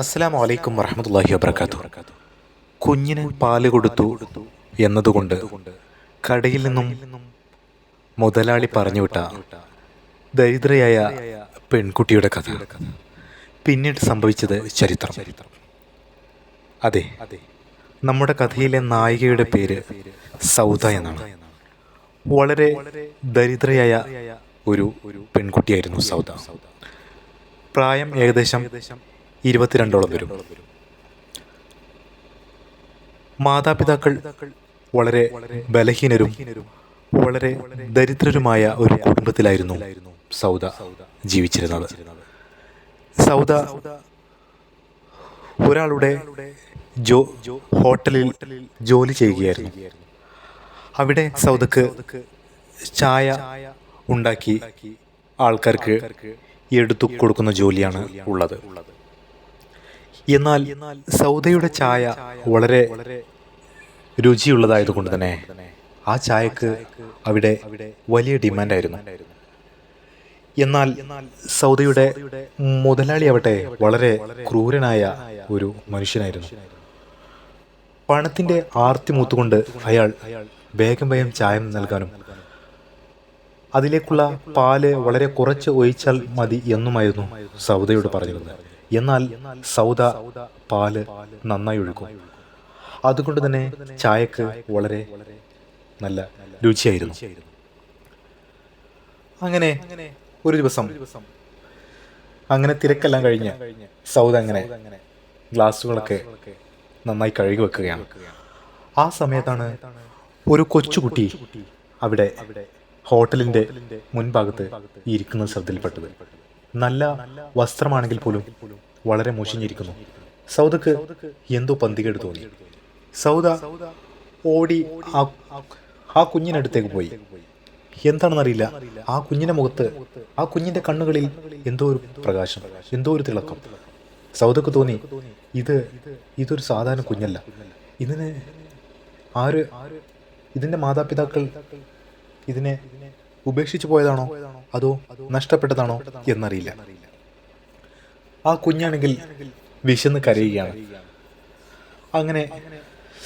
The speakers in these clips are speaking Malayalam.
അസ്സലാം വലൈക്കും വറഹമുല്ലാഹി വബർക്കാത്തു കുഞ്ഞിന് പാൽ കൊടുത്തു എന്നതുകൊണ്ട് കടയിൽ നിന്നും മുതലാളി പറഞ്ഞുവിട്ട ദരിദ്രയായ പെൺകുട്ടിയുടെ കഥ. പിന്നീട് സംഭവിച്ചത് ചരിത്രം. അതെ നമ്മുടെ കഥയിലെ നായികയുടെ പേര് സൗദ എന്നാണ്. വളരെ ദരിദ്രയായ ഒരു പെൺകുട്ടിയായിരുന്നു സൗദ. പ്രായം ഏകദേശം ഇരുപത്തിരണ്ടോളം വരും. മാതാപിതാക്കൾ വളരെ ബലഹീനരും വളരെ ദരിദ്രരുമായ ഒരു കുടുംബത്തിലായിരുന്നു സൗദ ജീവിച്ചിരുന്നത്. സൗദ ഒരാളുടെ ജോ ഹോട്ടലിൽ ജോലി ചെയ്യുകയായിരുന്നു. അവിടെ സൗദക്ക് ചായ ഉണ്ടാക്കി ആൾക്കാർക്ക് എടുത്തു കൊടുക്കുന്ന ജോലിയാണ് ഉള്ളത്. എന്നാൽ സൗദയുടെ ചായ വളരെ രുചിയുള്ളതായതുകൊണ്ട് തന്നെ ആ ചായക്ക് അവിടെ വലിയ ഡിമാൻഡായിരുന്നു. എന്നാൽ സൗദയുടെ മുതലാളി ആവട്ടെ വളരെ ക്രൂരനായ ഒരു മനുഷ്യനായിരുന്നു. പണത്തിന്റെ ആർത്തി മൂത്തുകൊണ്ട് അയാൾ വേഗം വേഗം ചായ നൽകാനും അതിലേക്കുള്ള പാൽ വളരെ കുറച്ച് ഒഴിച്ചാൽ മതി എന്നുമായിരുന്നു സൗദയോട് പറഞ്ഞിരുന്നത്. എന്നാൽ സൗദ പാൽ നന്നായി ഒഴുക്കും. അതുകൊണ്ട് തന്നെ ചായക്ക് വളരെ നല്ല രുചിയായിരുന്നു. അങ്ങനെ ഒരു ദിവസം അങ്ങനെ തിരക്കെല്ലാം കഴിഞ്ഞ് സൗദ അങ്ങനെ ഗ്ലാസ്സുകളൊക്കെ നന്നായി കഴുകി വെക്കുകയാണ്. ആ സമയത്താണ് ഒരു കൊച്ചുകുട്ടി അവിടെ ഹോട്ടലിന്റെ മുൻഭാഗത്ത് ഇരിക്കുന്ന ശ്രദ്ധയിൽപ്പെട്ടത്. നല്ല വസ്ത്രമാണെങ്കിൽ പോലും വളരെ മോശിഞ്ഞിരിക്കുന്നു. സൗദക്ക് എന്തോ പന്തികേട് തോന്നി. സൗദ ഓടി ആ ആ കുഞ്ഞിനടുത്തേക്ക് പോയി. എന്താണെന്നറിയില്ല. ആ കുഞ്ഞിന്റെ മുഖത്ത് ആ കുഞ്ഞിന്റെ കണ്ണുകളിൽ എന്തോ ഒരു പ്രകാശം എന്തോ ഒരു തിളക്കം. സൗദക്ക് തോന്നി ഇത് ഇതൊരു സാധാരണ കുഞ്ഞല്ല. ഇതിന് ആര് ഇതിന്റെ മാതാപിതാക്കൾ ഇതിനെ ഉപേക്ഷിച്ചു പോയതാണോ? അതോ നഷ്ടപ്പെട്ടതാണോ എന്നറിയില്ല. ആ കുഞ്ഞാണെങ്കിൽ വിശന്ന് കരയുകയാണ്. അങ്ങനെ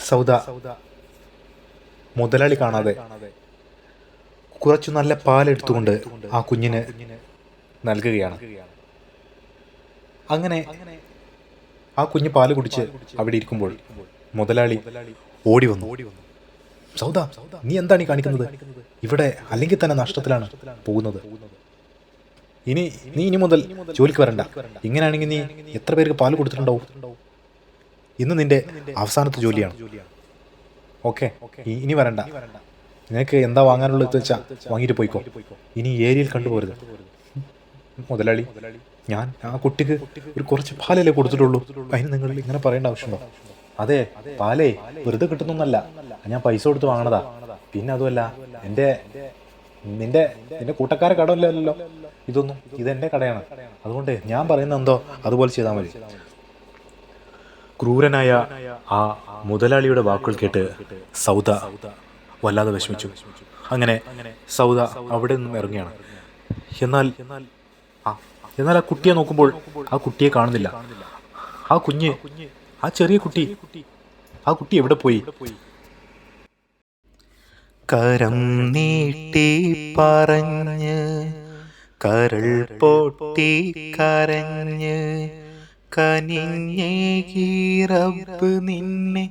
സൗദ മുതലാളി കാണാതെ കുറച്ചു നല്ല പാലെടുത്തുകൊണ്ട് ആ കുഞ്ഞിന് നൽകുകയാണ്. അങ്ങനെ ആ കുഞ്ഞ് പാൽ കുടിച്ച് അവിടെ ഇരിക്കുമ്പോൾ മുതലാളി ഓടി വന്നു. സൗദ നീ എന്താണ് ഈ കാണിക്കുന്നത്? ഇവിടെ അല്ലെങ്കിൽ തന്നെ നഷ്ടത്തിലാണ് പോകുന്നത്. ഇനി നീ ഇനി മുതൽ ജോലിക്ക് വരണ്ട. ഇങ്ങനെയാണെങ്കിൽ നീ എത്ര പേർക്ക് പാൽ കൊടുത്തിട്ടുണ്ടാവും? ഇന്ന് നിന്റെ അവസാനത്തെ ജോലിയാണ്. ഓക്കെ ഇനി വരണ്ട. നിനക്ക് എന്താ വാങ്ങാനുള്ളത് വെച്ചാ വാങ്ങിയിട്ട് പോയിക്കോ. ഇനി ഏരിയയിൽ കണ്ടുപോരുത് മുതലാളി ഞാൻ ആ കുട്ടിക്ക് ഒരു കുറച്ച് പാലല്ലേ കൊടുത്തിട്ടുള്ളൂ. അതിന് നിങ്ങൾ ഇങ്ങനെ പറയേണ്ട ആവശ്യമുണ്ടോ? അതെ പാലേ വെറുതെ കിട്ടുന്നൊന്നല്ല. ഞാൻ പൈസ കൊടുത്ത് വാങ്ങണതാ. പിന്നെ അതുമല്ല എന്റെ നിന്റെ നിന്റെ കൂട്ടക്കാരെ കടമില്ലല്ലോ. ഇതൊന്നും ഇതെന്റെ കടയാണ്. അതുകൊണ്ട് ഞാൻ പറയുന്ന എന്തോ? അതുപോലെ ചെയ്താൽ മതി. ക്രൂരനായ ആ മുതലാളിയുടെ വാക്കുകൾ കേട്ട് സൗദ വല്ലാതെ വിഷമിച്ചു. അങ്ങനെ സൗദ അവിടെ നിന്നും ഇറങ്ങിയാണ് എന്നാൽ എന്നാൽ ആ കുട്ടിയെ നോക്കുമ്പോൾ ആ കുട്ടിയെ കാണുന്നില്ല. ആ കുഞ്ഞ് ആ ചെറിയ കുട്ടി ആ കുട്ടി എവിടെ പോയി? കരം നീട്ടി പറഞ്ഞ് കരൾ പൊട്ടി കരഞ്ഞ് കനിഞ്ഞേകീറപ്പ് നിന്നെ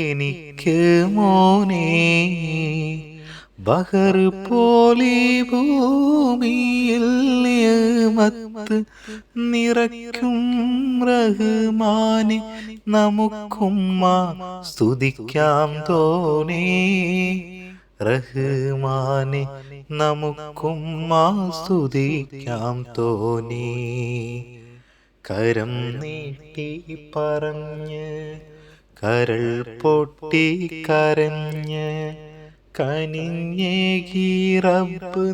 എനിക്ക് മോനെ. ബഹർ പോലെ ഭൂമിയിൽ മത്ത് നിറയ്ക്കും റഹ്മാനെ നമുക്കുമ്മ സ്തുതിക്കാം തോനേ റഹ്മാനെ നമുക്കും സ്തുതിക്കാം തോന്നി. കരം നീട്ടി പറഞ്ഞ് കരൾ പൊട്ടി കരഞ്ഞ് കനിഞ്ഞേകീറപ്പ്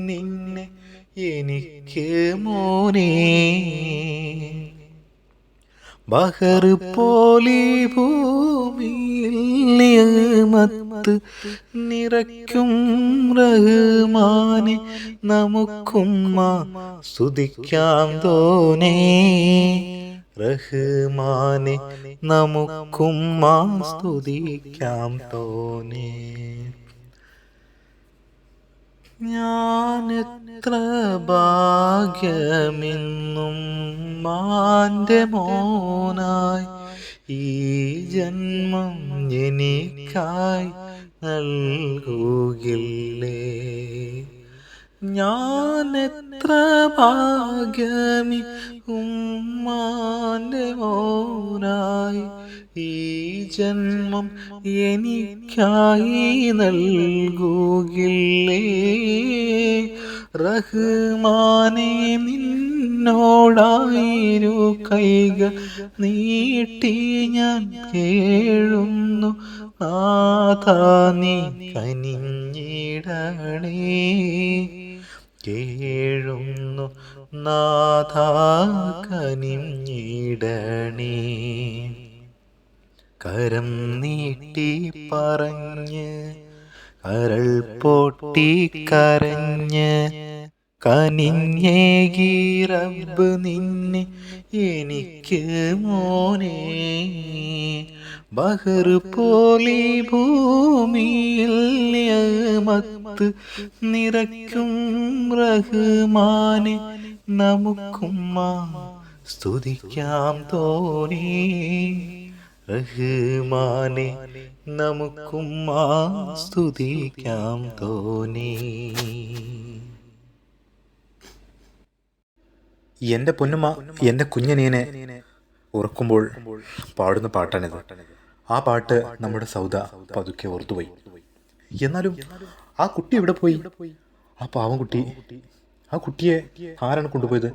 നിന്നെ എനിക്ക് മോനെ. ബഹർ പോലി ഭൂമിയിൽ നിയമത്ത് നിറയ്ക്കും റഹ്മാനെ നമുക്കുമ്മ സ്തുതിക്കാം തോനേ റഹ്മാനെ നമുക്കും സ്തുതിക്കാം തോനേ ഞാനെത്ര ഭാഗ്യമെന്നും മാന്റെ മോനായി ഈ ജന്മം എനിക്കായി നൽകുകില്ലേ? ഞാൻ എത്ര ഭാഗ്യമി ഉമ്മാന്റെ മോനായി ഈ ജന്മം എനിക്കായി നൽകുകില്ലേ? റഹ്മാനെ നിന്നോടായിരു കൈകൾ നീട്ടി ഞാൻ കേഴുന്നു. ആതാ നീ കനിഞ്ഞിടണേ. കേഴുന്നു നാഥാ കനിഞ്ഞിടണേ കരം നീട്ടി പറഞ്ഞ് കരൾ പൊട്ടി കരഞ്ഞ് കനിഞ്ഞേകീറബ് നിന്നെ എനിക്ക് മോനെ. ബഹർ പോലി ഭൂമിയിൽ മത്ത് നിറയ്ക്കും റഹ്മാനെ. നമുക്കും സ്തുതിക്കാം തോനി റഹ്മാനെ നമുക്കും സ്തുതിക്കാം തോനി എന്റെ പൊന്നുമ്മ എന്റെ കുഞ്ഞനീനെ ഉറക്കുമ്പോൾ പാടുന്ന പാട്ടാണിത്. ആ പാട്ട് നമ്മുടെ സൗദ പതുക്കെ ഓർത്തുപോയി. എന്നാലും ആ കുട്ടി എവിടെ പോയി? ആ പാവം കുട്ടി ആ കുട്ടിയെ ആരാണ് കൊണ്ടുപോയത്?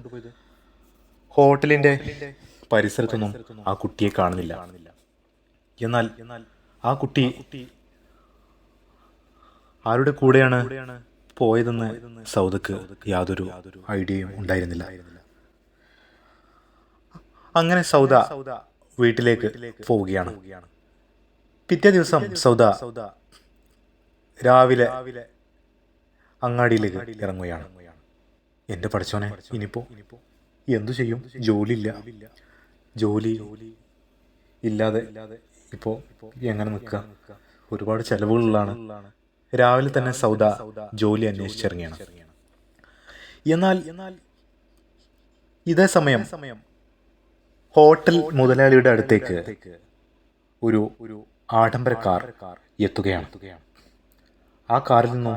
ഹോട്ടലിന്റെ പരിസരത്തൊന്നും ആ കുട്ടിയെ കാണുന്നില്ല. എന്നാൽ ആ കുട്ടി ആരുടെ കൂടെയാണ് പോയതെന്ന് സൗദക്ക് യാതൊരു ഐഡിയയും ഉണ്ടായിരുന്നില്ല. അങ്ങനെ സൗദ വീട്ടിലേക്ക് പോവുകയാണ്. പിറ്റേ ദിവസം സൗദ രാവിലെ അങ്ങാടിയിലേക്ക് ഇറങ്ങുകയാണ്. എന്റെ പഠിച്ചോനെ ഇനിയിപ്പോ എന്തു ചെയ്യും? ജോലിയില്ല. ജോലി ഇല്ലാതെ ഇപ്പോ എങ്ങനെ നിൽക്കുക? ഒരുപാട് ചെലവുകളിലാണ് രാവിലെ തന്നെ സൗദ ജോലി അന്വേഷിച്ചിറങ്ങിയാണ് എന്നാൽ ഇതേ സമയം ഹോട്ടൽ മുതലാളിയുടെ അടുത്തേക്ക് ഒരു ഒരു ആഡംബര കാർ എത്തുകയാണ്. ആ കാറിൽ നിന്നും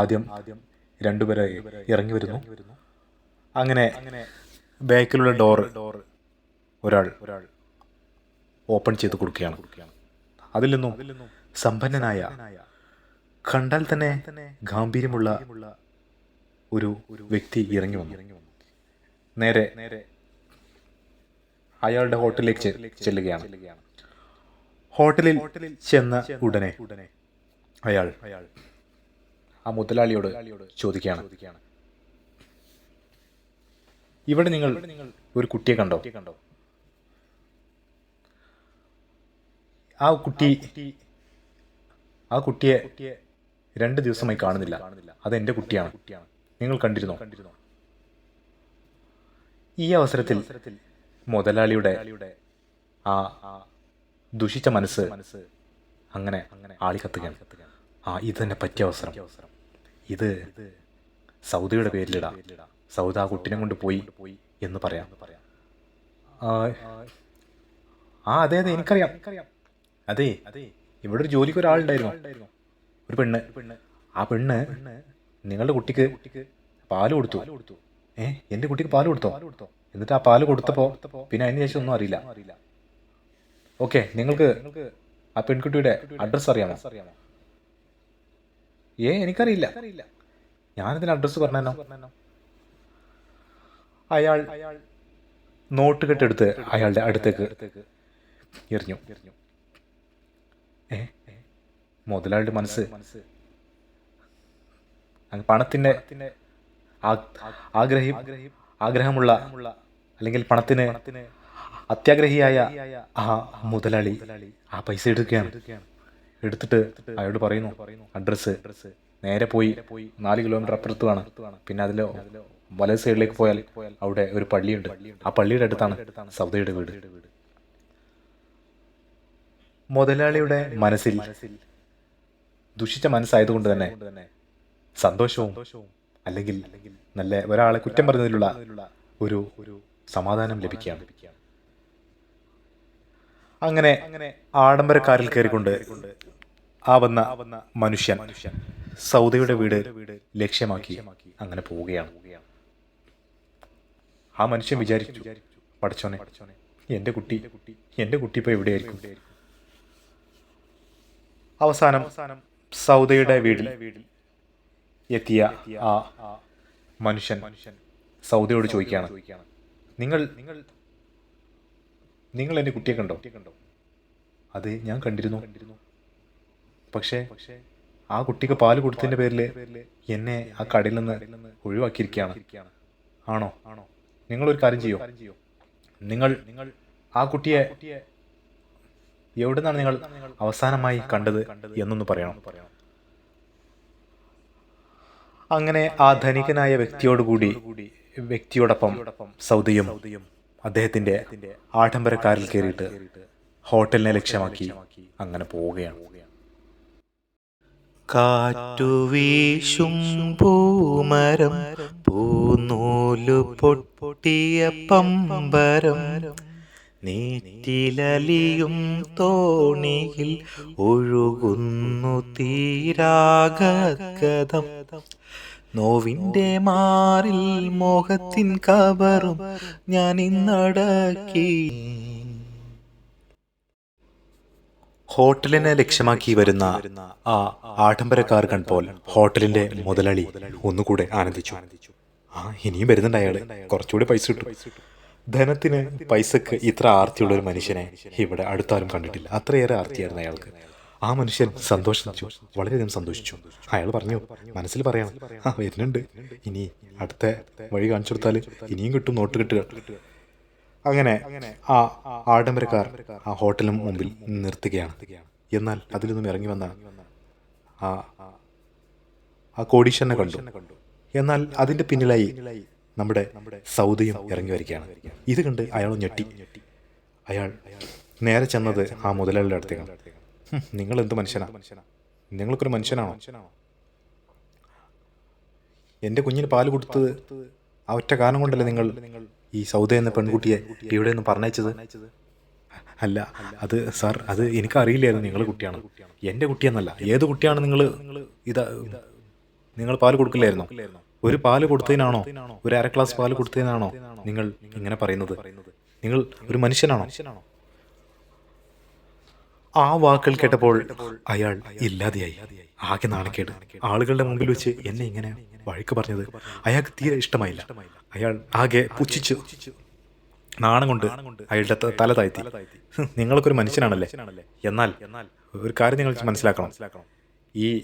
ആദ്യം ആദ്യം രണ്ടുപേരെ ഇറങ്ങി വരുന്നു. അങ്ങനെ ബാക്കിലുള്ള ഡോർ ഒരാൾ ഒരാൾ ഓപ്പൺ ചെയ്ത് കൊടുക്കുകയാണ്. അതിൽ നിന്നും സമ്പന്നനായ കണ്ടാൽ തന്നെ ഗാംഭീര്യമുള്ള ഒരു വ്യക്തി ഇറങ്ങി വന്നു. നേരെ അയാളുടെ ഹോട്ടലിലേക്ക് ചെല്ലുകയാണ്. ഹോട്ടലിൽ ചെന്ന ഉടനെ അയാൾ ആ മുതലാളിയോട് ചോദിക്കുകയാണ്. ഇവിടെ നിങ്ങൾ ഒരു കുട്ടിയെ കണ്ടോ? ആ കുട്ടി ആ കുട്ടിയെ രണ്ട് ദിവസമായി കാണുന്നില്ല. അത് എന്റെ കുട്ടിയാണ്. നിങ്ങൾ കണ്ടിരുന്നോ? ഈ അവസരത്തിൽ മുതലാളിയുടെ ആ ദുഷിച്ച മനസ്സ് അങ്ങനെ അങ്ങനെ ആളിക്കത്തുകയാണ്. ആ ഇത് തന്നെ പറ്റിയ അവസരം. ഇത് സൗദിയുടെ പേരിലിടാം. സൗദ ആ കുട്ടിനെ കൊണ്ട് പോയി എന്ന് പറയാം. ആ അതെ അതെ എനിക്കറിയാം. അതെ ഇവിടെ ഒരു ജോലിക്ക് ഒരാളുണ്ടായിരുന്നു. ഒരു പെണ്ണ്. ആ പെണ്ണ് നിങ്ങളുടെ കുട്ടിക്ക് പാൽ കൊടുത്തു. ഏ എന്റെ കുട്ടിക്ക് പാൽ കൊടുത്തോ? എന്നിട്ട് ആ പാൽ കൊടുത്തപ്പോ പിന്നെ അതിന് ശേഷം ഒന്നും അറിയില്ല. ഓക്കെ നിങ്ങൾക്ക് ആ പെൺകുട്ടിയുടെ അഡ്രസ്സ് അറിയാമോ? ഏ എനിക്കറിയില്ല. ഞാനിതിന് അഡ്രസ്സ് പറഞ്ഞോ അയാൾ നോട്ട് കെട്ടെടുത്ത് അയാളുടെ അടുത്തേക്ക് എറിഞ്ഞു. ഏ മുതലാളിയുടെ മനസ്സ്. പണത്തിന്റെ ആഗ്രഹി ആഗ്രഹമുള്ള അല്ലെങ്കിൽ പണത്തിന് അത്യാഗ്രഹിയായ ആ മുതലാളി ആ പൈസ എടുക്കുകയാണ്. എടുത്തിട്ട് അയാളോട് പറയുന്നു അഡ്രസ്സ്. നേരെ പോയി നാല് കിലോമീറ്റർ അപ്പുറത്ത് വേണം. പിന്നെ അതിൽ വലത് സൈഡിലേക്ക് പോയാൽ അവിടെ ഒരു പള്ളിയുണ്ട്. ആ പള്ളിയുടെ അടുത്താണ് സൗദയുടെ വീട്. മുതലാളിയുടെ മനസ്സിൽ ദുഷിച്ച മനസ്സായതുകൊണ്ട് തന്നെ സന്തോഷവും അല്ലെങ്കിൽ നല്ല ഒരാളെ കുറ്റം പറഞ്ഞതിലുള്ള ഒരു സമാധാനം ലഭിക്കുകയാണ്. അങ്ങനെ ആഡംബര കാറിൽ കയറിക്കൊണ്ട് ആ വന്ന മനുഷ്യൻ സൗദയുടെ വീട് ലക്ഷ്യമാക്കി അങ്ങനെ പോവുകയാണ്. ആ മനുഷ്യൻ വിചാരിച്ചു പഠിച്ചോനെ എന്റെ കുട്ടി എന്റെ കുട്ടി ഇപ്പോൾ എവിടെയായിരിക്കും അവസാനം സൗദയുടെ വീട്ടിൽ എത്തിയ ആ മനുഷ്യൻ സൗദയോട് ചോദിക്കുകയാണ് നിങ്ങൾ നിങ്ങൾ നിങ്ങൾ എന്റെ കുട്ടിയെ കണ്ടോ? കണ്ടോ അത് ഞാൻ കണ്ടിരുന്നു. പക്ഷേ ആ കുട്ടിക്ക് പാൽ കൊടുത്തതിന്റെ പേരിൽ എന്നെ ആ കടയിൽ നിന്ന് ഒഴിവാക്കിയിരിക്കുകയാണ്. ആണോ? ആണോ ഒരു കാര്യം ചെയ്യോ? നിങ്ങൾ നിങ്ങൾ ആ കുട്ടിയെ എവിടെ നിങ്ങൾ അവസാനമായി കണ്ടത് എന്നൊന്ന് പറയണം. അങ്ങനെ ആ ധനികനായ വ്യക്തിയോടുകൂടി വ്യക്തിയോടൊപ്പം സൗദിയും അദ്ദേഹത്തിന്റെ ആഡംബരക്കാരിൽ കയറിയിട്ട് ഹോട്ടലിനെ ലക്ഷ്യമാക്കി അങ്ങനെ പോവുകയാണ്. കാറ്റുവീശും പൂമരം പൊട്ടിയ പമ്പരം നീറ്റിലലിയും തോണിയിൽ ഒഴുകുന്നു തീരാഗതം നോവിന്റെ മാറിൽ മോഹത്തിൻ കബറും ഞാൻ ഇന്നടക്കി. ഹോട്ടലിനെ ലക്ഷ്യമാക്കി വരുന്ന ആ ആഡംബരക്കാർ കൺപോൽ ഹോട്ടലിന്റെ മുതലളി ഒന്നുകൂടെ ആനന്ദിച്ചു. ആ ഇനിയും വരുന്നുണ്ട് അയാൾ. കുറച്ചുകൂടി പൈസ കിട്ടും. ധനത്തിന് പൈസക്ക് ഇത്ര ആർത്തിയുള്ള ഒരു മനുഷ്യനെ ഇവിടെ അടുത്താലും കണ്ടിട്ടില്ല. അത്രയേറെ ആർത്തിയായിരുന്നു അയാൾക്ക്. ആ മനുഷ്യൻ സന്തോഷിച്ചു. വളരെയധികം സന്തോഷിച്ചു. അയാൾ പറഞ്ഞു മനസ്സിൽ പറയണം ആ വരുന്നുണ്ട്. ഇനി അടുത്ത വഴി കാണിച്ചു കൊടുത്താൽ ഇനിയും കിട്ടും നോട്ട് കിട്ടുക. അങ്ങനെ ആ ആഡംബരക്കാർ ആ ഹോട്ടലിന് മുമ്പിൽ നിർത്തുകയാണ്. എന്നാൽ അതിൽ നിന്നും ഇറങ്ങി വന്ന ആ ആ കോടീശ്വരനെ കണ്ടു. എന്നാൽ അതിന്റെ പിന്നിലായി നമ്മുടെ സൗദിയും ഇറങ്ങി വരികയാണ്. ഇത് കണ്ട് അയാൾ ഞെട്ടി. അയാൾ നേരെ ചെന്നത് ആ മുതലാളിയുടെ അടുത്തേക്കാണ്. "ഹും, നിങ്ങൾ എന്ത് മനുഷ്യനാ? നിങ്ങൾക്കൊരു മനുഷ്യനാണോ? എന്റെ കുഞ്ഞിന് പാൽ കൊടുത്തത് ആ ഒറ്റ കാരണം കൊണ്ടല്ലേ നിങ്ങൾ ഈ സൗദ എന്ന പെൺകുട്ടിയെ ഇവിടെ നിന്ന് പറഞ്ഞയച്ചത്? അല്ല അത് സാർ അത് എനിക്കറിയില്ലായിരുന്നു നിങ്ങളുടെ കുട്ടിയാണ്. എന്റെ കുട്ടിയെന്നല്ല ഏത് കുട്ടിയാണ് നിങ്ങൾ ഇതാ നിങ്ങൾ പാൽ കൊടുക്കില്ലായിരുന്നോ? ഒരു പാൽ കൊടുത്തതിനാണോ? ഒരു അര ക്ലാസ് പാൽ കൊടുത്തതിനാണോ നിങ്ങൾ ഇങ്ങനെ പറയുന്നത്? നിങ്ങൾ ഒരു മനുഷ്യനാണോ? ആ വാക്കുകൾ കേട്ടപ്പോൾ അയാൾ ഇല്ലാതെയായി. ആകെ നാണക്കേട്. ആളുകളുടെ മുമ്പിൽ വെച്ച് എന്നെ ഇങ്ങനെ വഴക്ക് പറഞ്ഞത് അയാൾക്ക് തീരെ ഇഷ്ടമായില്ല. അയാൾ ആകെ പുച്ഛിച്ചു നാണം കൊണ്ട് അയാളുടെ തല താഴ്ത്തി. നിങ്ങൾക്കൊരു മനുഷ്യനാണല്ലേ? എന്നാൽ ഒരു കാര്യം നിങ്ങൾ മനസ്സിലാക്കണം. ഈ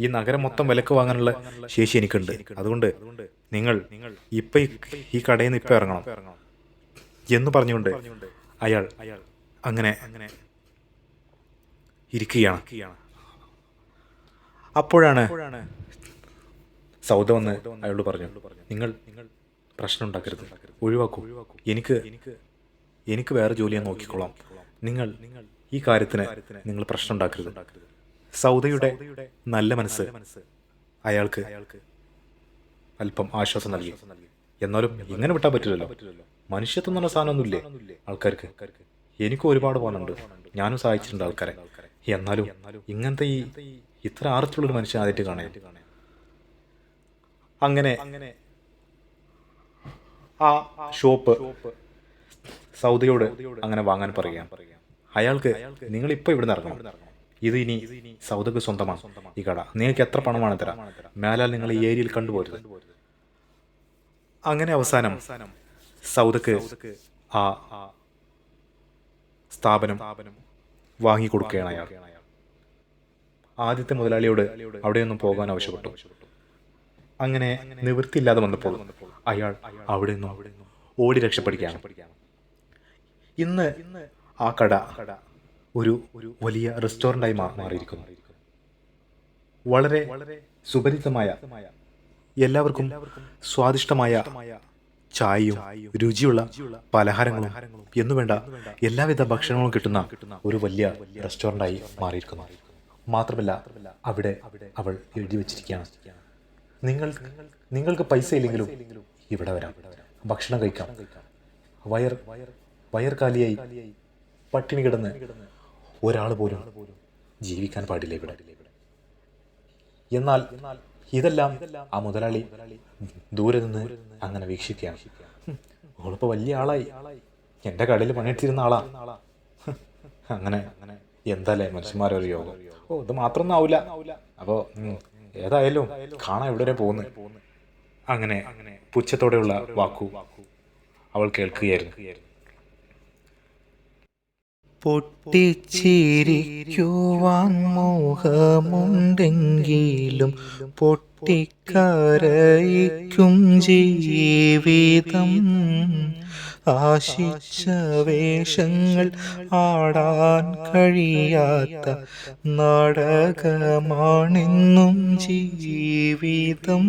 ഈ നഗരം മൊത്തം വിലക്ക് വാങ്ങാനുള്ള ശേഷി എനിക്കുണ്ട്. അതുകൊണ്ട് നിങ്ങൾ ഇപ്പൊ ഈ- കടയിൽ നിന്ന് ഇപ്പൊ ഇറങ്ങണം. എന്ന് പറഞ്ഞുകൊണ്ട് അയാൾ അങ്ങനെ ഇരിക്കുകയാണ്. അപ്പോഴാണ് സൗദ വന്ന് അയാളോട് പറഞ്ഞു നിങ്ങൾ നിങ്ങൾ പ്രശ്നം ഉണ്ടാക്കരുത് ഒഴിവാക്കൂ. എനിക്ക് എനിക്ക് വേറെ ജോലി ഞാൻ നോക്കിക്കോളാം. നിങ്ങൾ ഈ കാര്യത്തിന് നിങ്ങൾ പ്രശ്നം ഉണ്ടാക്കരുത്. സൗദയുടെ നല്ല മനസ്സ് അയാൾക്ക് അല്പം ആശ്വാസം നൽകി. എന്നാലും ഇങ്ങനെ വിട്ടാൻ പറ്റില്ലല്ലോ. മനുഷ്യത്വം എന്നുള്ള സാധനമൊന്നുമില്ലേ? ആൾക്കാർക്ക്. എനിക്കും ഒരുപാട് പോകാനുണ്ട്. ഞാനും സഹായിച്ചിട്ടുണ്ട് ആൾക്കാരെ. എന്നാലും ഇങ്ങനത്തെ ഈ ഇത്ര ആർച്ചുള്ളൊരു മനുഷ്യൻ ആദ്യമായിട്ട് കാണാൻ അങ്ങനെ ആ ഷോപ്പ് സൗദിയോട് അങ്ങനെ വാങ്ങാൻ പറയാം അയാൾക്ക് നിങ്ങൾ ഇപ്പൊ ഇവിടുന്ന് ഇറങ്ങണം. ഇത് ഇനി സൗദക്ക് സ്വന്തമാണ് ഈ കട. നിങ്ങൾക്ക് എത്ര പണമാണ് തരാം. മേലാൽ നിങ്ങൾ ഈ ഏരിയയിൽ കണ്ടുപോരുത്. അങ്ങനെ അവസാനം സൗദക്ക് ആ സ്ഥാപനം വാങ്ങിക്കൊടുക്കുകയാണ് അയാൾ. ആദ്യത്തെ മുതലാളിയോട് അവിടെയൊന്നും പോകാൻ ആവശ്യപ്പെട്ടു. അങ്ങനെ നിവൃത്തിയില്ലാതെ വന്നപ്പോൾ അയാൾ അവിടെ നിന്നും ഓടി രക്ഷപ്പെടുകയാണ്. ഇന്ന് ആ കട ഒരു വലിയ റെസ്റ്റോറന്റായി മാറിയിരിക്കുന്നു. വളരെ സുപരിതമായ എല്ലാവർക്കും സ്വാദിഷ്ടമായ ചായയും രുചിയുള്ള പലഹാരങ്ങളും എന്നുവേണ്ട എല്ലാവിധ ഭക്ഷണങ്ങളും കിട്ടുന്ന ഒരു വലിയ റെസ്റ്റോറന്റായി മാറിയിരിക്കുന്നു. മാത്രമല്ല അവിടെ അവൾ എഴുതി വച്ചിരിക്കുകയാണ്. നിങ്ങൾ നിങ്ങൾക്ക് പൈസ ഇല്ലെങ്കിലും ഇവിടെ വരാം. ഭക്ഷണം കഴിക്കാം. വയർ വയർ കാലിയായി പട്ടിണി കിടന്ന് ഒരാൾ പോലും ജീവിക്കാൻ പാടില്ല ഇവിടെ. എന്നാൽ ഇതെല്ലാം ആ മുതലാളി ദൂരെ നിന്ന് അങ്ങനെ വീക്ഷിക്കുകയാണ്. ഓളിപ്പോ വലിയ ആളായി. എന്റെ കടയിൽ പണിയെടുത്തിരുന്ന ആളാ. അങ്ങനെ എന്താല്ലേ മനുഷ്യന്മാരൊരു യോഗം? ഓ ഇത് മാത്രമൊന്നും ആവില്ല അപ്പോൾ ഏതായാലും കാണാൻ എവിടെ വരെ പോകുന്നു. അങ്ങനെ പുച്ഛത്തോടെയുള്ള വാക്കു അവൾ കേൾക്കുകയായിരുന്നു. പൊട്ടിച്ചിരിക്കുവാൻ മോഹമുണ്ടെങ്കിലും പൊട്ടിക്കരയിക്കും ജീവിതം. ആശിച്ച വേഷങ്ങൾ ആടാൻ കഴിയാത്ത നാടകമാണെന്നും ജീവിതം.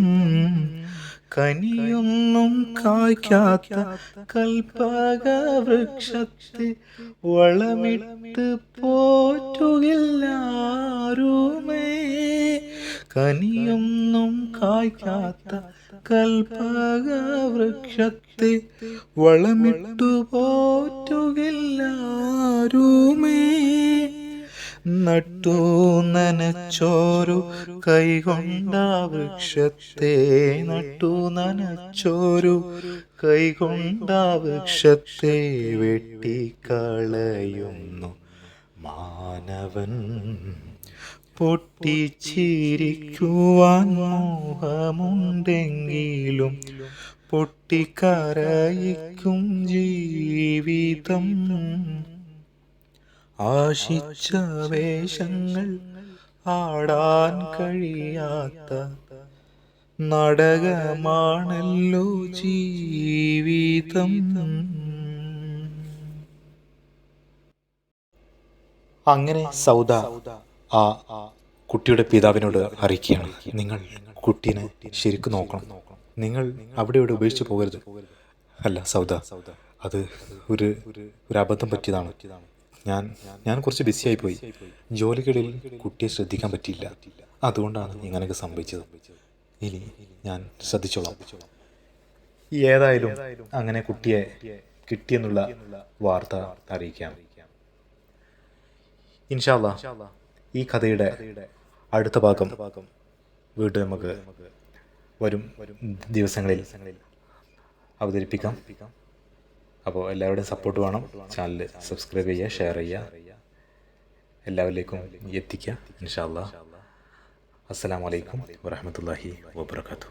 കനിയൊന്നും കായ്ക്കാത്ത കൽപ്പക വൃക്ഷത്തെ വളമിട്ട് പോറ്റുകില്ലാരുമേ. കനിയൊന്നും കായ്ക്കാത്ത കൽപ്പക വൃക്ഷത്തെ വളമിട്ടു പോറ്റുകില്ലാരുമേ. നട്ടു നനച്ചോരു കൈകൊണ്ട വൃക്ഷത്തെ നട്ടു നനച്ചോരു കൈകൊണ്ട വൃക്ഷത്തെ വെട്ടിക്കളയുന്നു മാനവൻ പൊട്ടിച്ചിരിക്കുവാൻ മോഹമുണ്ടെങ്കിലും പൊട്ടിക്കരയിക്കും ജീവിതം ആശിച്ച വേഷങ്ങൾ ആടാൻ കഴിയാത്ത നാടകമാണല്ലോ ജീവിതം. അങ്ങനെ സൗദ ആ കുട്ടിയുടെ പിതാവിനോട് അറിയിക്കുകയാണ്. നിങ്ങൾ കുട്ടീനെ ശരിക്കും നോക്കണം. നിങ്ങൾ അവിടെ ഇവിടെ ഉപേക്ഷിച്ച് പോകരുത്. അല്ല സൗദ അത് ഒരു ഒരു അബദ്ധം പറ്റിയതാണ്. ഞാൻ ഞാൻ കുറച്ച് ബിസിയായി പോയി ജോലിക്കിടയിൽ കുട്ടിയെ ശ്രദ്ധിക്കാൻ പറ്റിയില്ല. അതുകൊണ്ടാണ് ഇങ്ങനെയൊക്കെ സംഭവിച്ചത്. ഇനി ഞാൻ ശ്രദ്ധിച്ചോളാം. ഏതായാലും അങ്ങനെ കുട്ടിയെ കിട്ടിയെന്നുള്ള വാർത്ത അറിയിക്കാം. ഇൻഷാല്ല ഈ കഥയുടെ അടുത്ത ഭാഗം വീണ്ടും നമുക്ക് വരും ദിവസങ്ങളിൽ അവതരിപ്പിക്കാം. അപ്പോൾ എല്ലാവരുടെയും സപ്പോർട്ട് വേണം. ചാനൽ സബ്സ്ക്രൈബ് ചെയ്യുക ഷെയർ ചെയ്യുക. എല്ലാവരിലേക്കും എത്തിക്കുക ഇൻഷാല്ല വലൈക്കും വാഹമത്തല്ലാഹി വാബർക്കാത്തു